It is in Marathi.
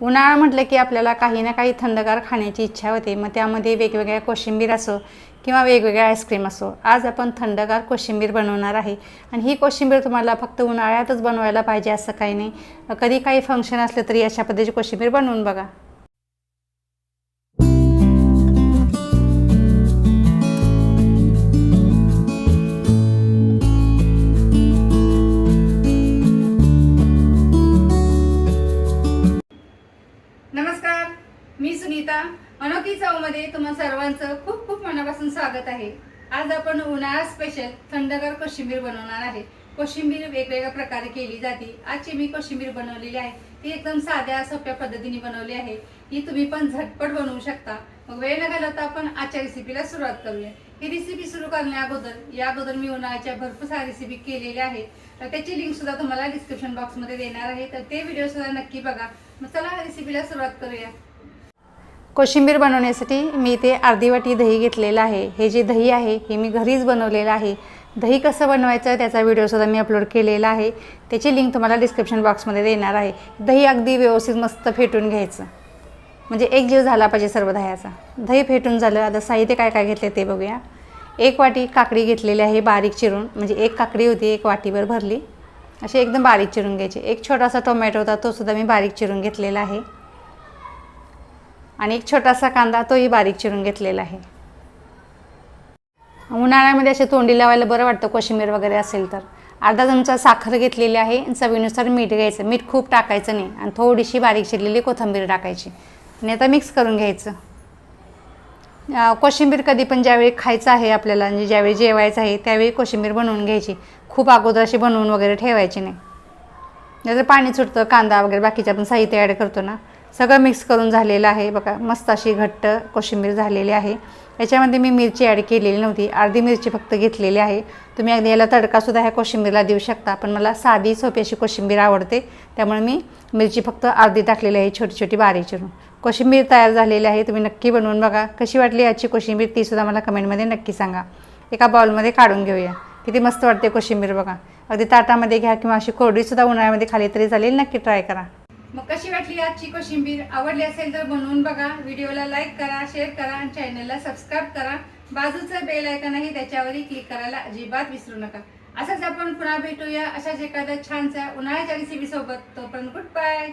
उन्हाळा म्हटलं की आपल्याला काही ना काही थंडगार खाण्याची इच्छा होते. मग त्यामध्ये वेगवेगळ्या कोशिंबीर असो किंवा वेगवेगळ्या आईस्क्रीम असो. आज आपण थंडगार कोशिंबीर बनवणार आहे. आणि ही कोशिंबीर तुम्हाला फक्त उन्हाळ्यातच बनवायला पाहिजे असं काही नाही. कधी काही फंक्शन असलं तरी अशा पद्धतीची कोशिंबीर बनवून बघा. मी सुनीता अनोखी चवमध्ये तुम्हा सर्वांचं खूप खूप मनापासून स्वागत आहे. आज आपण उन्हाळा स्पेशल थंडगार कोशिंबीर बनवणार आहे. कोशिंबीर वेगवेगळ्या प्रकारे केली जाते. आजची मी कोशिंबीर बनवलेली आहे. ती एकदम साध्या सोप्या पद्धतीने बनवली आहे. ही तुम्ही पण झटपट बनवू शकता. मग वेळ न घालवता आपण आजच्या रेसिपीला सुरुवात करूया. ही रेसिपी सुरू करण्या अगोदर या अगोदर मी उन्हाळ्याच्या भरपूर साऱ्या रेसिपी केलेल्या आहेत. तर त्याची लिंक सुद्धा तुम्हाला डिस्क्रिप्शन बॉक्समध्ये देणार आहे. तर ते व्हिडिओ सुद्धा नक्की बघा. मग चला रेसिपीला सुरुवात करूया. कोशिंबीर बनवण्यासाठी मी इथे अर्धी वाटी दही घेतलेलं आहे. हे जे दही आहे हे मी घरीच बनवलेलं आहे. दही कसं बनवायचं त्याचा व्हिडिओसुद्धा मी अपलोड केलेला आहे. त्याची लिंक तुम्हाला डिस्क्रिप्शन बॉक्समध्ये देणार आहे. दही अगदी व्यवस्थित मस्त फेटून घ्यायचं. म्हणजे एक जीव झाला पाहिजे सर्व दह्याचा. दही फेटून झालं आता साहित्य काय काय घेतले ते बघूया. एक वाटी काकडी घेतलेली आहे बारीक चिरून. म्हणजे एक काकडी होती एक वाटीवर भरली. अशी एकदम बारीक चिरून घ्यायची. एक छोटासा टोमॅटो होता तोसुद्धा मी बारीक चिरून घेतलेला आहे. आणि एक छोटासा कांदा तोही बारीक चिरून घेतलेला आहे. उन्हाळ्यामध्ये असे तोंडी लावायला बरं वाटतं कोशिंबीर वगैरे असेल तर. अर्धा चमचा साखर घेतलेली आहे. आणि चवीनुसार मीठ घ्यायचं. मीठ खूप टाकायचं नाही आणि थोडीशी बारीक चिरलेली कोथिंबीर टाकायची. आणि आता मिक्स करून घ्यायचं. कोशिंबीर कधी पण ज्यावेळी खायचं आहे आपल्याला म्हणजे ज्यावेळी जेवायचं आहे त्यावेळी कोशिंबीर बनवून घ्यायची. खूप अगोदर अशी बनवून वगैरे ठेवायची नाही. नाहीतर पाणी सुटतं कांदा वगैरे बाकीच्या आपण साहित्य ॲड करतो ना सगळं मिक्स करून झालेलं आहे. बघा मस्त अशी घट्ट कोशिंबीर झालेली आहे. याच्यामध्ये मी मिरची ॲड केलेली नव्हती. अर्धी मिरची फक्त घेतलेली आहे. तुम्ही अगदी याला तडकासुद्धा ह्या कोशिंबीरला देऊ शकता. पण मला साधी सोपी अशी कोशिंबीर आवडते. त्यामुळे मी मिरची फक्त अर्धी टाकलेली आहे छोटी छोटी बारीक चिरून. कोशिंबीर तयार झालेली आहे. तुम्ही नक्की बनवून बघा. कशी वाटली याची कोशिंबीर तीसुद्धा मला कमेंटमध्ये नक्की सांगा. एका बाउलमध्ये काढून घेऊया. किती मस्त वाटते कोशिंबीर बघा. अगदी ताटामध्ये घ्या किंवा अशी कोरडीसुद्धा उन्हाळ्यामध्ये खाली तरी चालेल. नक्की ट्राय करा. मग कशी वाटली आजची कोशिंबीर? आवडली असेल तर बनवून बघा. व्हिडिओला लाईक करा शेअर करा आणि चॅनलला सबस्क्राईब करा. बाजूचं बेल आयकन आहे त्याच्यावरही क्लिक करायला अजिबात विसरू नका. असंच आपण पुन्हा भेटूया अशाच एखाद्या छानसा उन्हाळ्याच्या रेसिपीसोबत तोपर्यंत गुड बाय